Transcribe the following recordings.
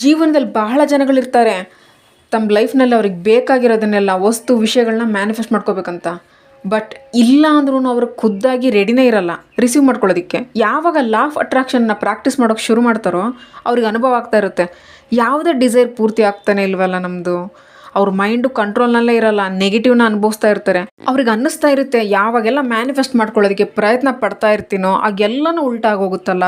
ಜೀವನದಲ್ಲಿ ಬಹಳ ಜನಗಳಿರ್ತಾರೆ ತಮ್ಮ ಲೈಫ್ನಲ್ಲಿ ಅವ್ರಿಗೆ ಬೇಕಾಗಿರೋದನ್ನೆಲ್ಲ ವಸ್ತು ವಿಷಯಗಳನ್ನ ಮ್ಯಾನಿಫೆಸ್ಟ್ ಮಾಡ್ಕೋಬೇಕಂತ. ಬಟ್ ಇಲ್ಲ ಅಂದ್ರೂ ಅವ್ರಿಗೆ ಖುದ್ದಾಗಿ ರೆಡಿನೇ ಇರಲ್ಲ. ರಿಸೀವ್ ಮಾಡ್ಕೊಳ್ಳೋದಕ್ಕೆ. ಯಾವಾಗ ಲಾ ಆಫ್ ಅಟ್ರಾಕ್ಷನ್ನ ಪ್ರಾಕ್ಟೀಸ್ ಮಾಡೋಕ್ಕೆ ಶುರು ಮಾಡ್ತಾರೋ ಅವ್ರಿಗೆ ಅನುಭವ ಆಗ್ತಾ ಇರುತ್ತೆ. ಯಾವುದೇ ಡಿಸೈರ್ ಪೂರ್ತಿ ಆಗ್ತಾನೆ ಇಲ್ವಲ್ಲ ನಮ್ಮದು ಅವ್ರ ಮೈಂಡು ಕಂಟ್ರೋಲ್ನಲ್ಲೇ ಇರಲ್ಲ ನೆಗೆಟಿವ್ನ ಅನುಭವಿಸ್ತಾ ಇರ್ತಾರೆ. ಅವ್ರಿಗೆ ಅನ್ನಿಸ್ತಾ ಇರುತ್ತೆ, ಯಾವಾಗೆಲ್ಲ ಮ್ಯಾನಿಫೆಸ್ಟ್ ಮಾಡ್ಕೊಳ್ಳೋದಕ್ಕೆ ಪ್ರಯತ್ನ ಪಡ್ತಾ ಇರ್ತೀನೋ, ಆಗೆಲ್ಲನೂ ಉಲ್ಟಾಗೋಗುತ್ತಲ್ಲ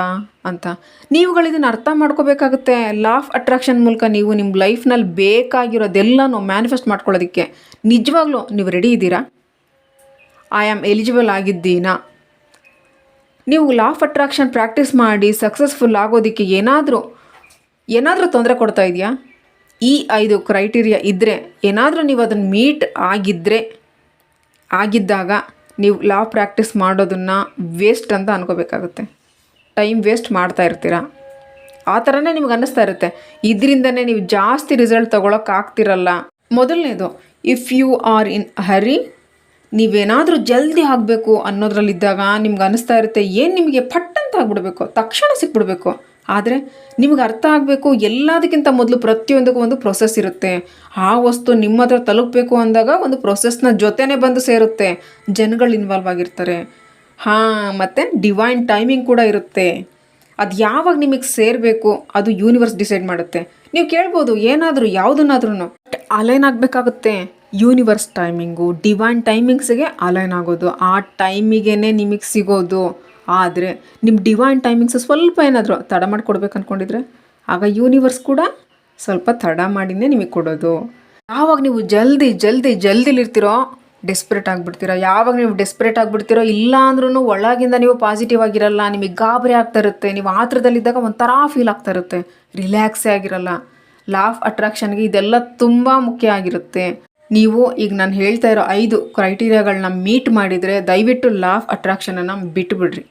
ಅಂತ. ನೀವುಗಳು ಇದನ್ನು ಅರ್ಥ ಮಾಡ್ಕೋಬೇಕಾಗುತ್ತೆ. ಲಾಫ್ ಅಟ್ರಾಕ್ಷನ್ ಮೂಲಕ ನೀವು ನಿಮ್ಮ ಲೈಫ್ನಲ್ಲಿ ಬೇಕಾಗಿರೋದೆಲ್ಲನೂ ಮ್ಯಾನಿಫೆಸ್ಟ್ ಮಾಡ್ಕೊಳ್ಳೋದಕ್ಕೆ. ನಿಜವಾಗ್ಲೂ ನೀವು ರೆಡಿ ಇದ್ದೀರಾ? ಐ ಆಮ್ ಎಲಿಜಿಬಲ್ ಆಗಿದ್ದೀನಾ? ನೀವು ಲಾ ಆಫ್ ಅಟ್ರಾಕ್ಷನ್ ಪ್ರಾಕ್ಟೀಸ್ ಮಾಡಿ ಸಕ್ಸಸ್ಫುಲ್ ಆಗೋದಕ್ಕೆ ಏನಾದರೂ ಏನಾದರೂ ತೊಂದರೆ ಕೊಡ್ತಾ ಇದೆಯಾ ಈ ಐದು ಕ್ರೈಟೀರಿಯಾ ಇದ್ದರೆ ಏನಾದರೂ ನೀವು ಅದನ್ನು ಮೀಟ್ ಆಗಿದ್ದರೆ ಆಗಿದ್ದಾಗ ನೀವು ಲಾ ಪ್ರಾಕ್ಟೀಸ್ ಮಾಡೋದನ್ನು ವೇಸ್ಟ್ ಅಂತ ಅನ್ಕೋಬೇಕಾಗುತ್ತೆ. ಟೈಮ್ ವೇಸ್ಟ್ ಮಾಡ್ತಾ ಇರ್ತೀರ? ಆ ಥರನೇ ನಿಮ್ಗೆ ಅನ್ನಿಸ್ತಾ ಇರುತ್ತೆ. ಇದರಿಂದನೇ ನೀವು ಜಾಸ್ತಿ ರಿಸಲ್ಟ್ ತೊಗೊಳಕ್ಕೆ ಆಗ್ತಿರಲ್ಲ. ಮೊದಲನೇದು if you are in hurry ನೀವೇನಾದರೂ ಜಲ್ದಿ ಆಗಬೇಕು ಅನ್ನೋದ್ರಲ್ಲಿದ್ದಾಗ ನಿಮ್ಗೆ ಅನ್ನಿಸ್ತಾ ಇರುತ್ತೆ, ಏನು ನಿಮಗೆ ಪಟ್ ಅಂತ ಆಗ್ಬಿಡ್ಬೇಕು ತಕ್ಷಣ ಸಿಕ್ಬಿಡ್ಬೇಕು. ಆದರೆ ನಿಮ್ಗೆ ಅರ್ಥ ಆಗಬೇಕು, ಎಲ್ಲದಕ್ಕಿಂತ ಮೊದಲು ಪ್ರತಿಯೊಂದಕ್ಕೂ ಒಂದು ಪ್ರೊಸೆಸ್ ಇರುತ್ತೆ. ಆ ವಸ್ತು ನಿಮ್ಮ ಹತ್ರ ತಲುಪಬೇಕು ಅಂದಾಗ ಒಂದು ಪ್ರೊಸೆಸ್ನ ಜೊತೆನೇ ಬಂದು ಸೇರುತ್ತೆ. ಜನಗಳು ಇನ್ವಾಲ್ವ್ ಆಗಿರ್ತಾರೆ. ಹಾಂ, ಮತ್ತು ಡಿವೈನ್ ಟೈಮಿಂಗ್ ಕೂಡ ಇರುತ್ತೆ. ಅದು ಯಾವಾಗ ನಿಮಗೆ ಸೇರಬೇಕು, ಅದು ಯೂನಿವರ್ಸ್ ಡಿಸೈಡ್ ಮಾಡುತ್ತೆ. ನೀವು ಕೇಳ್ಬೋದು, ಏನಾದರೂ ಯಾವುದನ್ನಾದ್ರೂ ಅಲೈನ್ ಆಗಬೇಕಾಗುತ್ತೆ. ಯೂನಿವರ್ಸ್ ಟೈಮಿಂಗು ಡಿವೈನ್ ಟೈಮಿಂಗ್ಸಿಗೆ ಅಲೈನ್ ಆಗೋದು. ಆ ಟೈಮಿಗೇ ನಿಮಗೆ ಸಿಗೋದು. ಆದರೆ ನಿಮ್ಮ ಡಿವೈನ್ ಟೈಮಿಂಗ್ಸ್ ಸ್ವಲ್ಪ ಏನಾದರೂ ತಡ ಮಾಡಿ ಕೊಡ್ಬೇಕು ಅಂದ್ಕೊಂಡಿದ್ರೆ ಆಗ ಯೂನಿವರ್ಸ್ ಕೂಡ ಸ್ವಲ್ಪ ತಡ ಮಾಡಿನೇ ನಿಮಗೆ ಕೊಡೋದು. ಯಾವಾಗ ನೀವು ಜಲ್ದಿ ಜಲ್ದಿ ಜಲ್ದಿಲಿರ್ತೀರೋ ಡೆಸ್ಪ್ರೇಟ್ ಆಗಿಬಿಡ್ತೀರೋ, ಯಾವಾಗ ನೀವು ಡೆಸ್ಪ್ರೇಟ್ ಆಗಿಬಿಡ್ತೀರೋ ಇಲ್ಲ ಅಂದ್ರೂ ಒಳಗಿಂದ ನೀವು ಪಾಸಿಟಿವ್ ಆಗಿರಲ್ಲ, ನಿಮಗೆ ಗಾಬರಿ ಆಗ್ತಾ ಇರುತ್ತೆ, ನೀವು ಆತ್ರದಲ್ಲಿದ್ದಾಗ ಒಂಥರ ಫೀಲ್ ಆಗ್ತಾ ಇರುತ್ತೆ ರಿಲ್ಯಾಕ್ಸೇ ಆಗಿರಲ್ಲ. ಲಾಫ್ ಅಟ್ರಾಕ್ಷನ್ಗೆ ಇದೆಲ್ಲ ತುಂಬ ಮುಖ್ಯ ಆಗಿರುತ್ತೆ. ನೀವು ಈಗ ನಾನು ಹೇಳ್ತಾ ಇರೋ ಐದು ಕ್ರೈಟೀರಿಯಾಗಳನ್ನ ಮೀಟ್ ಮಾಡಿದರೆ ದಯವಿಟ್ಟು ಲಾಫ್ ಅಟ್ರಾಕ್ಷನನ್ನು ಬಿಟ್ಟುಬಿಡ್ರಿ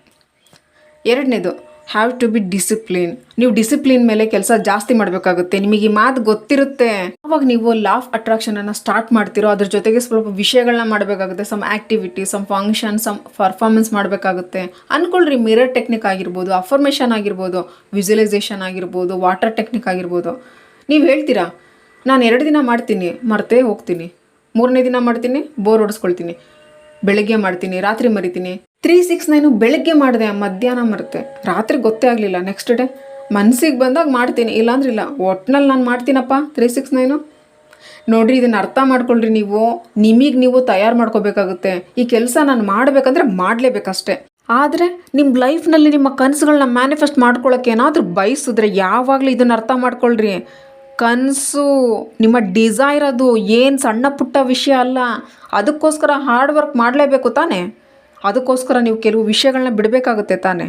ಎರಡನೇದು ಹ್ಯಾವ್ ಟು ಬಿ ಡಿಸಿಪ್ಲಿನ್ ನೀವು ಡಿಸಿಪ್ಲಿನ್ ಮೇಲೆ ಕೆಲಸ ಜಾಸ್ತಿ ಮಾಡಬೇಕಾಗುತ್ತೆ. ನಿಮಗೆ ಈ ಮಾತು ಗೊತ್ತಿರುತ್ತೆ. ಅವಾಗ ನೀವು ಲಾಫ್ ಅಟ್ರಾಕ್ಷನನ್ನು ಸ್ಟಾರ್ಟ್ ಮಾಡ್ತೀರೋ, ಅದ್ರ ಜೊತೆಗೆ ಸ್ವಲ್ಪ ವಿಷಯಗಳನ್ನ ಮಾಡಬೇಕಾಗುತ್ತೆ. Some activity some function some performance ಮಾಡಬೇಕಾಗುತ್ತೆ. ಅನ್ಕೊಳ್ರಿ ಮಿರರ್ ಟೆಕ್ನಿಕ್ ಆಗಿರ್ಬೋದು ಅಫರ್ಮೇಷನ್ ಆಗಿರ್ಬೋದು ವಿಜುವಲೈಸೇಷನ್ ಆಗಿರ್ಬೋದು ವಾಟರ್ ಟೆಕ್ನಿಕ್ ಆಗಿರ್ಬೋದು. ನೀವು ಹೇಳ್ತೀರಾ, ನಾನು ಎರಡು ದಿನ ಮಾಡ್ತೀನಿ, ಮರ್ತೇ ಹೋಗ್ತೀನಿ. ಮೂರನೇ ದಿನ ಮಾಡ್ತೀನಿ ಬೋರ್ ಹೊಡೆಸ್ಕೊಳ್ತೀನಿ. ಬೆಳಗ್ಗೆ ಮಾಡ್ತೀನಿ, ರಾತ್ರಿ ಮರಿತೀನಿ. ತ್ರೀ ಸಿಕ್ಸ್ ನೈನು ಬೆಳಗ್ಗೆ ಮಾಡಿದೆ. ಮಧ್ಯಾಹ್ನ ಮರೆತೆ. ರಾತ್ರಿ ಗೊತ್ತೇ ಆಗಲಿಲ್ಲ. ನೆಕ್ಸ್ಟ್ ಡೇ ಮನಸ್ಸಿಗೆ ಬಂದಾಗ ಮಾಡ್ತೀನಿ. ಇಲ್ಲಾಂದ್ರೆ ಇಲ್ಲ. ಒಟ್ನಲ್ಲಿ ನಾನು ಮಾಡ್ತೀನಪ್ಪ. ತ್ರೀ ಸಿಕ್ಸ್ ನೈನು ನೋಡಿರಿ, ಇದನ್ನು ಅರ್ಥ ಮಾಡ್ಕೊಳ್ರಿ ನೀವು. ನಿಮಗೆ ನೀವು ತಯಾರು ಮಾಡ್ಕೋಬೇಕಾಗುತ್ತೆ. ಈ ಕೆಲಸ ನಾನು ಮಾಡಬೇಕಂದ್ರೆ ಮಾಡಲೇಬೇಕಷ್ಟೆ. ಆದರೆ ನಿಮ್ಮ ಲೈಫ್ನಲ್ಲಿ ನಿಮ್ಮ ಕನಸುಗಳನ್ನ ಮ್ಯಾನಿಫೆಸ್ಟ್ ಮಾಡ್ಕೊಳ್ಳೋಕೆ ಏನಾದರೂ ಬಯಸಿದ್ರೆ ಯಾವಾಗಲೂ ಇದನ್ನು ಅರ್ಥ ಮಾಡ್ಕೊಳ್ರಿ. ಕನಸು, ನಿಮ್ಮ ಡಿಸೈರ್ ಅದು ಏನು ಸಣ್ಣ ಪುಟ್ಟ ವಿಷಯ ಅಲ್ಲ. ಅದಕ್ಕೋಸ್ಕರ ಹಾರ್ಡ್ ವರ್ಕ್ ಮಾಡಲೇಬೇಕು ತಾನೇ? ಅದಕ್ಕೋಸ್ಕರ ನೀವು ಕೆಲವು ವಿಷಯಗಳನ್ನ ಬಿಡಬೇಕಾಗುತ್ತೆ ತಾನೇ.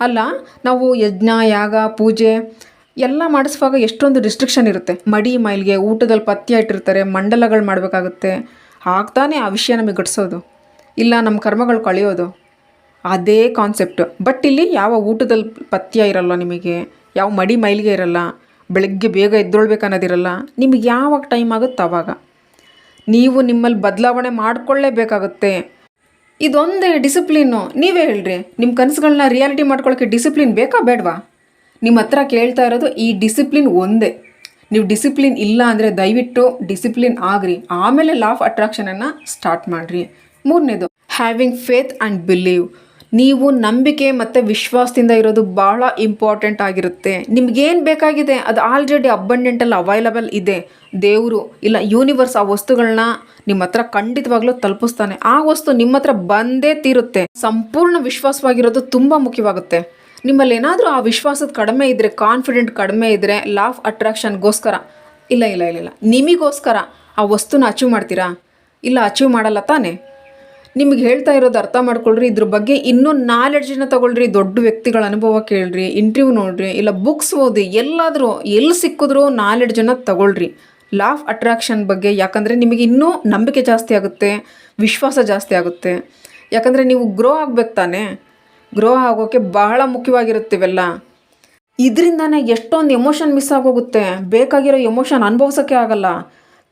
ಅಲ್ಲ, ನಾವು ಯಜ್ಞ, ಯಾಗ, ಪೂಜೆ ಎಲ್ಲ ಮಾಡಿಸುವಾಗ ಎಷ್ಟೊಂದು ರಿಸ್ಟ್ರಿಕ್ಷನ್ ಇರುತ್ತೆ. ಮಡಿ, ಮೈಲ್ಗೆ ಊಟದಲ್ಲಿ ಪಥ್ಯ ಇಟ್ಟಿರ್ತಾರೆ, ಮಂಡಲಗಳು ಮಾಡಬೇಕಾಗುತ್ತೆ. ಆಗ್ತಾನೆ ಆ ವಿಷಯ ನಮಗೆ ಗಟ್ಸೋದು ಇಲ್ಲ ನಮ್ಮ ಕರ್ಮಗಳು ಕಳೆಯೋದು. ಅದೇ ಕಾನ್ಸೆಪ್ಟ್ ಬಟ್ ಇಲ್ಲಿ ಯಾವ ಊಟದಲ್ಲಿ ಪಥ್ಯ ಇರಲ್ಲ ನಿಮಗೆ, ಯಾವ ಮಡಿ, ಮೈಲಿಗೆ ಇರಲ್ಲ, ಬೆಳಗ್ಗೆ ಬೇಗ ಎದ್ದೊಳ್ಬೇಕು ಅನ್ನೋದಿರಲ್ಲ ನಿಮಗೆ ಯಾವಾಗ ಟೈಮ್ ಆಗುತ್ತೆ ಅವಾಗ. ನೀವು ನಿಮ್ಮಲ್ಲಿ ಬದಲಾವಣೆ ಮಾಡಿಕೊಳ್ಳೇಬೇಕಾಗುತ್ತೆ. ಇದೊಂದೇ ಡಿಸಿಪ್ಲಿನ್ನು. ನೀವೇ ಹೇಳ್ರಿ ನಿಮ್ಮ ಕನಸುಗಳನ್ನ ರಿಯಾಲಿಟಿ ಮಾಡ್ಕೊಳ್ಳೋಕ್ಕೆ ಡಿಸಿಪ್ಲಿನ್ ಬೇಕಾ ಬೇಡವಾ? ನಿಮ್ಮ ಹತ್ರ ಕೇಳ್ತಾ ಇರೋದು ಈ ಡಿಸಿಪ್ಲಿನ್ ಒಂದೇ. ನೀವು ಡಿಸಿಪ್ಲಿನ್ ಇಲ್ಲ ಅಂದರೆ ದಯವಿಟ್ಟು ಡಿಸಿಪ್ಲಿನ್ ಆಗ್ರಿ. ಆಮೇಲೆ ಲಾ ಆಫ್ ಅಟ್ರಾಕ್ಷನನ್ನು ಸ್ಟಾರ್ಟ್ ಮಾಡಿರಿ. ಮೂರನೇದು ಹ್ಯಾವಿಂಗ್ ಫೇತ್ ಆ್ಯಂಡ್ ಬಿಲೀವ್ ನೀವು ನಂಬಿಕೆ ಮತ್ತು ವಿಶ್ವಾಸದಿಂದ ಇರೋದು ಬಹಳ ಇಂಪಾರ್ಟೆಂಟ್ ಆಗಿರುತ್ತೆ. ನಿಮ್ಗೇನು ಬೇಕಾಗಿದೆ? ಅದು ಆಲ್ರೆಡಿ ಅಬ್ಬಂಡೆಂಟಲ್ಲಿ ಅವೈಲಬಲ್ ಇದೆ. ದೇವರು, ಇಲ್ಲ ಯೂನಿವರ್ಸ್ ಆ ವಸ್ತುಗಳನ್ನ ನಿಮ್ಮ ಹತ್ರ ಖಂಡಿತವಾಗ್ಲೂ ತಲುಪಿಸ್ತಾನೆ. ಆ ವಸ್ತು ನಿಮ್ಮ ಹತ್ರ ಬಂದೇ ತೀರುತ್ತೆ. ಸಂಪೂರ್ಣ ವಿಶ್ವಾಸವಾಗಿರೋದು ತುಂಬ ಮುಖ್ಯವಾಗುತ್ತೆ. ನಿಮ್ಮಲ್ಲಿ ಏನಾದರೂ ಆ ವಿಶ್ವಾಸದ ಕಡಿಮೆ ಇದ್ದರೆ ಕಾನ್ಫಿಡೆಂಟ್ ಕಡಿಮೆ ಇದ್ದರೆ ಲಾಫ್ ಅಟ್ರಾಕ್ಷನ್ಗೋಸ್ಕರ ಇಲ್ಲ ಇಲ್ಲ ಇಲ್ಲ ಇಲ್ಲ, ನಿಮಗೋಸ್ಕರ ಆ ವಸ್ತುನ ಅಚೀವ್ ಮಾಡ್ತೀರಾ? ಇಲ್ಲ ಅಚೀವ್ ಮಾಡಲ್ಲ ತಾನೇ? ನಿಮಗೆ ಹೇಳ್ತಾ ಇರೋದು ಅರ್ಥ ಮಾಡ್ಕೊಳ್ರಿ. ಇದ್ರ ಬಗ್ಗೆ ಇನ್ನೂ ನಾಲೆಡ್ಜನ್ನ ತಗೊಳ್ರಿ. ದೊಡ್ಡ ವ್ಯಕ್ತಿಗಳ ಅನುಭವ ಕೇಳ್ರಿ ಇಂಟರ್ವ್ಯೂ ನೋಡ್ರಿ, ಇಲ್ಲ ಬುಕ್ಸ್ ಓದಿ, ಎಲ್ಲಾದರೂ ಎಲ್ಲಿ ಸಿಕ್ಕಿದ್ರೂ ನಾಲೆಡ್ಜನ್ನ ತಗೊಳ್ರಿ. ಲಾಫ್ ಅಟ್ರಾಕ್ಷನ್ ಬಗ್ಗೆ, ಯಾಕಂದರೆ ನಿಮಗೆ ಇನ್ನೂ ನಂಬಿಕೆ ಜಾಸ್ತಿ ಆಗುತ್ತೆ, ವಿಶ್ವಾಸ ಜಾಸ್ತಿ ಆಗುತ್ತೆ. ಯಾಕಂದರೆ ನೀವು ಗ್ರೋ ಆಗ್ಬೇಕು ತಾನೇ. ಗ್ರೋ ಆಗೋಕ್ಕೆ ಬಹಳ ಮುಖ್ಯವಾಗಿರುತ್ತೆ ಇವೆಲ್ಲ ಇದರಿಂದಾನೇ ಎಷ್ಟೊಂದು ಎಮೋಷನ್ ಮಿಸ್ ಆಗೋಗುತ್ತೆ. ಬೇಕಾಗಿರೋ ಎಮೋಷನ್ ಅನುಭವಿಸೋಕ್ಕೆ ಆಗಲ್ಲ.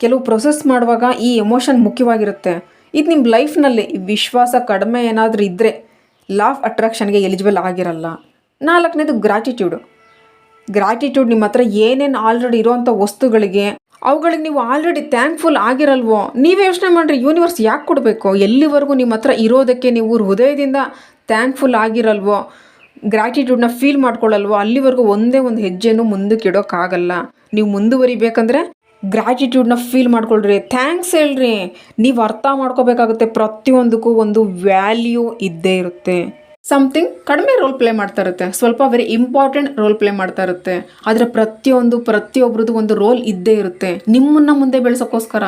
ಕೆಲವು ಪ್ರೊಸೆಸ್ ಮಾಡುವಾಗ ಈ ಎಮೋಷನ್ ಮುಖ್ಯವಾಗಿರುತ್ತೆ. ಇದು ನಿಮ್ಮ ಲೈಫ್ನಲ್ಲಿ ವಿಶ್ವಾಸ ಕಡಿಮೆ ಏನಾದರೂ ಇದ್ದರೆ ಲಾ ಆಫ್ ಅಟ್ರಾಕ್ಷನ್ಗೆ ಎಲಿಜಿಬಲ್ ಆಗಿರಲ್ಲ. ನಾಲ್ಕನೇದು ಗ್ರಾಟಿಟ್ಯೂಡು ಗ್ರಾಟಿಟ್ಯೂಡ್ ನಿಮ್ಮ ಹತ್ರ ಏನೇನು ಆಲ್ರೆಡಿ ಇರೋವಂಥ ವಸ್ತುಗಳಿಗೆ, ಅವುಗಳಿಗೆ ನೀವು ಆಲ್ರೆಡಿ ಥ್ಯಾಂಕ್ಫುಲ್ ಆಗಿರಲ್ವೋ, ನೀವೇ ಯೋಚನೆ ಮಾಡಿರಿ ಯೂನಿವರ್ಸ್ ಯಾಕೆ ಕೊಡಬೇಕು? ಎಲ್ಲಿವರೆಗೂ ನಿಮ್ಮ ಹತ್ರ ಇರೋದಕ್ಕೆ ನೀವು ಹೃದಯದಿಂದ ಥ್ಯಾಂಕ್ಫುಲ್ ಆಗಿರಲ್ವೋ ಗ್ರ್ಯಾಟಿಟ್ಯೂಡ್ನ ಫೀಲ್ ಮಾಡ್ಕೊಳ್ಳಲ್ವೋ, ಅಲ್ಲಿವರೆಗೂ ಒಂದೇ ಒಂದು ಹೆಜ್ಜೆನೂ ಮುಂದಕ್ಕೆ ಇಡೋಕ್ಕಾಗಲ್ಲ. ನೀವು ಮುಂದುವರಿಬೇಕಂದ್ರೆ ಗ್ರ್ಯಾಟಿಟ್ಯೂಡ್ನ ಫೀಲ್ ಮಾಡ್ಕೊಳ್ರಿ. ಥ್ಯಾಂಕ್ಸ್ ಹೇಳ್ರಿ. ನೀವು ಅರ್ಥ ಮಾಡ್ಕೋಬೇಕಾಗುತ್ತೆ. ಪ್ರತಿಯೊಂದಕ್ಕೂ ಒಂದು ವ್ಯಾಲ್ಯೂ ಇದ್ದೇ ಇರುತ್ತೆ. ಸಮಥಿಂಗ್ ಕಡಿಮೆ ರೋಲ್ ಪ್ಲೇ ಮಾಡ್ತಾ ಇರುತ್ತೆ. ಸ್ವಲ್ಪ ವೆರಿ ಇಂಪಾರ್ಟೆಂಟ್ ರೋಲ್ ಪ್ಲೇ ಮಾಡ್ತಾ ಇರುತ್ತೆ. ಆದರೆ ಪ್ರತಿಯೊಂದು ಪ್ರತಿಯೊಬ್ಬರದ್ದು ಒಂದು ರೋಲ್ ಇದ್ದೇ ಇರುತ್ತೆ. ನಿಮ್ಮನ್ನು ಮುಂದೆ ಬೆಳೆಸೋಕ್ಕೋಸ್ಕರ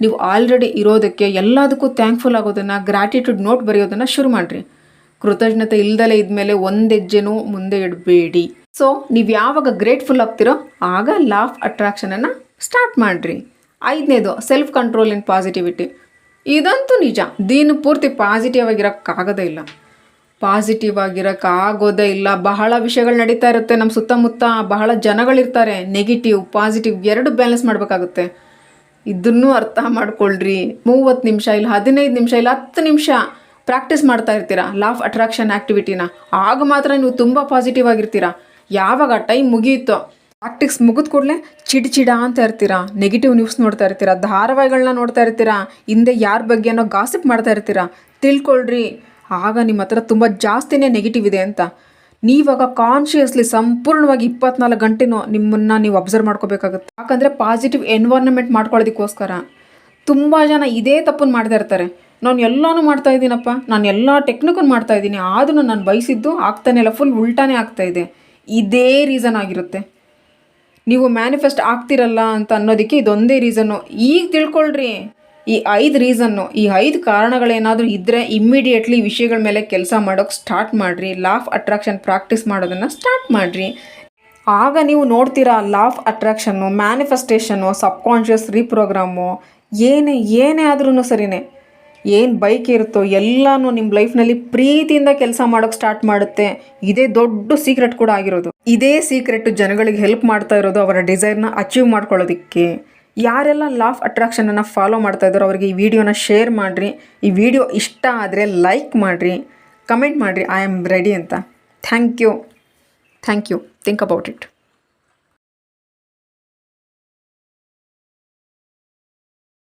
ನೀವು ಆಲ್ರೆಡಿ ಇರೋದಕ್ಕೆ ಎಲ್ಲದಕ್ಕೂ ಥ್ಯಾಂಕ್ಫುಲ್ ಆಗೋದನ್ನು ಗ್ರ್ಯಾಟಿಟ್ಯೂಡ್ ನೋಟ್ ಬರೆಯೋದನ್ನು ಶುರು ಮಾಡಿರಿ. ಕೃತಜ್ಞತೆ ಇಲ್ದಲೇ ಇದ್ಮೇಲೆ ಒಂದು ಹೆಜ್ಜೆನೂ ಮುಂದೆ ಇಡಬೇಡಿ. ಸೊ ನೀವು ಯಾವಾಗ ಗ್ರೇಟ್ಫುಲ್ ಆಗ್ತಿರೋ, ಆಗ ಲಾಫ್ ಅಟ್ರಾಕ್ಷನನ್ನು ಸ್ಟಾರ್ಟ್ ಮಾಡಿರಿ. ಐದನೇದು ಸೆಲ್ಫ್ ಕಂಟ್ರೋಲ್ ಇನ್ ಪಾಸಿಟಿವಿಟಿ ಇದಂತೂ ನಿಜ. ದಿನ ಪೂರ್ತಿ ಪಾಸಿಟಿವ್ ಆಗಿರೋಕ್ಕಾಗೋದೇ ಇಲ್ಲ. ಪಾಸಿಟಿವ್ ಆಗಿರೋಕ್ಕಾಗೋದೇ ಇಲ್ಲ. ಬಹಳ ವಿಷಯಗಳು ನಡೀತಾ ಇರುತ್ತೆ. ನಮ್ಮ ಸುತ್ತಮುತ್ತ ಬಹಳ ಜನಗಳಿರ್ತಾರೆ. ನೆಗೆಟಿವ್ ಪಾಸಿಟಿವ್ ಎರಡು ಬ್ಯಾಲೆನ್ಸ್ ಮಾಡಬೇಕಾಗುತ್ತೆ. ಇದನ್ನೂ ಅರ್ಥ ಮಾಡ್ಕೊಳ್ರಿ. ಮೂವತ್ತು ನಿಮಿಷ ಇಲ್ಲ, ಹದಿನೈದು ನಿಮಿಷ ಇಲ್ಲ, ಹತ್ತು ನಿಮಿಷ ಪ್ರಾಕ್ಟೀಸ್ ಮಾಡ್ತಾ ಇರ್ತೀರಾ? ಲಾಫ್ ಅಟ್ರಾಕ್ಷನ್ ಆ್ಯಕ್ಟಿವಿಟಿನ ಆಗ ಮಾತ್ರ ನೀವು ತುಂಬ ಪಾಸಿಟಿವ್ ಆಗಿರ್ತೀರಾ? ಯಾವಾಗ ಟೈಮ್ ಮುಗಿಯುತ್ತೋ ಪ್ರಾಕ್ಟೀಸ್ ಮುಗಿದ ಕೂಡಲೇ ಚಿಡ್ ಚಿಡ ಅಂತ ಇರ್ತೀರಾ? ನೆಗೆಟಿವ್ ನ್ಯೂಸ್ ನೋಡ್ತಾ ಇರ್ತೀರಾ? ಧಾರಾವಾಹಿಗಳನ್ನ ನೋಡ್ತಾ ಇರ್ತೀರಾ? ಹಿಂದೆ ಯಾರ ಬಗ್ಗೆ ಅನ್ನೋ ಗಾಸಿಪ್ ಮಾಡ್ತಾ ಇರ್ತೀರಾ? ತಿಳ್ಕೊಳ್ರಿ. ಆಗ ನಿಮ್ಮ ಹತ್ರ ತುಂಬ ಜಾಸ್ತಿನೇ ನೆಗೆಟಿವ್ ಇದೆ ಅಂತ. ನೀವಾಗ ಕಾನ್ಷಿಯಸ್ಲಿ ಸಂಪೂರ್ಣವಾಗಿ ಇಪ್ಪತ್ನಾಲ್ಕು ಗಂಟೆನೂ ನಿಮ್ಮನ್ನು ನೀವು ಅಬ್ಸರ್ವ್ ಮಾಡ್ಕೋಬೇಕಾಗುತ್ತೆ. ಯಾಕಂದರೆ ಪಾಸಿಟಿವ್ ಎನ್ವೈರ್ನ್ಮೆಂಟ್ ಮಾಡ್ಕೊಳ್ಳೋದಕ್ಕೋಸ್ಕರ. ತುಂಬ ಜನ ಇದೇ ತಪ್ಪನ್ನು ಮಾಡ್ತಾ ಇರ್ತಾರೆ. ನಾನು ಎಲ್ಲನೂ ಮಾಡ್ತಾ ಇದ್ದೀನಪ್ಪ. ನಾನು ಎಲ್ಲ ಟೆಕ್ನಿಕನ್ನು ಮಾಡ್ತಾ ಇದ್ದೀನಿ. ಆದರೂ ನಾನು ಬಯಸಿದ್ದು ಆಗ್ತಾನೆ ಇಲ್ಲ. ಫುಲ್ ಉಲ್ಟಾನೇ ಆಗ್ತಾ ಇದೆ. ಇದೇ ರೀಸನ್ ಆಗಿರುತ್ತೆ. ನೀವು ಮ್ಯಾನಿಫೆಸ್ಟ್ ಆಗ್ತಿರಲ್ಲ ಅಂತ ಅನ್ನೋದಕ್ಕೆ ಇದೊಂದೇ ರೀಸನ್ನು ಈಗ ತಿಳ್ಕೊಳ್ರಿ. ಈ ಐದು ರೀಸನ್ನು ಈ ಐದು ಕಾರಣಗಳೇನಾದರೂ ಇದ್ದರೆ ಇಮ್ಮಿಡಿಯೇಟ್ಲಿ ವಿಷಯಗಳ ಮೇಲೆ ಕೆಲಸ ಮಾಡೋಕ್ಕೆ ಸ್ಟಾರ್ಟ್ ಮಾಡಿರಿ. ಲಾಫ್ ಅಟ್ರಾಕ್ಷನ್ ಪ್ರಾಕ್ಟೀಸ್ ಮಾಡೋದನ್ನು ಸ್ಟಾರ್ಟ್ ಮಾಡಿರಿ. ಆಗ ನೀವು ನೋಡ್ತೀರಾ ಲಾಫ್ ಅಟ್ರಾಕ್ಷನ್ನು ಮ್ಯಾನಿಫೆಸ್ಟೇಷನ್ನು ಸಬ್ಕಾನ್ಷಿಯಸ್ ರೀಪ್ರೋಗ್ರಾಮು ಏನೇ ಏನೇ ಆದ್ರೂ ಸರಿನೇ. ಏನು ಬೈಕ್ ಇರುತ್ತೋ ಎಲ್ಲನೂ ನಿಮ್ಮ ಲೈಫ್ನಲ್ಲಿ ಪ್ರೀತಿಯಿಂದ ಕೆಲಸ ಮಾಡೋಕ್ಕೆ ಸ್ಟಾರ್ಟ್ ಮಾಡುತ್ತೆ. ಇದೇ ದೊಡ್ಡ ಸೀಕ್ರೆಟ್ ಕೂಡ ಆಗಿರೋದು. ಇದೇ ಸೀಕ್ರೆಟ್ ಜನಗಳಿಗೆ ಹೆಲ್ಪ್ ಮಾಡ್ತಾ ಇರೋದು ಅವರ ಡಿಸೈರ್ನ ಅಚೀವ್ ಮಾಡ್ಕೊಳ್ಳೋದಕ್ಕೆ. ಯಾರೆಲ್ಲ ಲಾಫ್ ಅಟ್ರಾಕ್ಷನನ್ನು ಫಾಲೋ ಮಾಡ್ತಾ ಇದ್ದಾರೋ ಅವರಿಗೆ ಈ ವಿಡಿಯೋನ ಶೇರ್ ಮಾಡಿರಿ. ಈ ವಿಡಿಯೋ ಇಷ್ಟ ಆದರೆ ಲೈಕ್ ಮಾಡಿರಿ. ಕಮೆಂಟ್ ಮಾಡಿರಿ ಐ ಆಮ್ ರೆಡಿ ಅಂತ. Thank you thank you think about it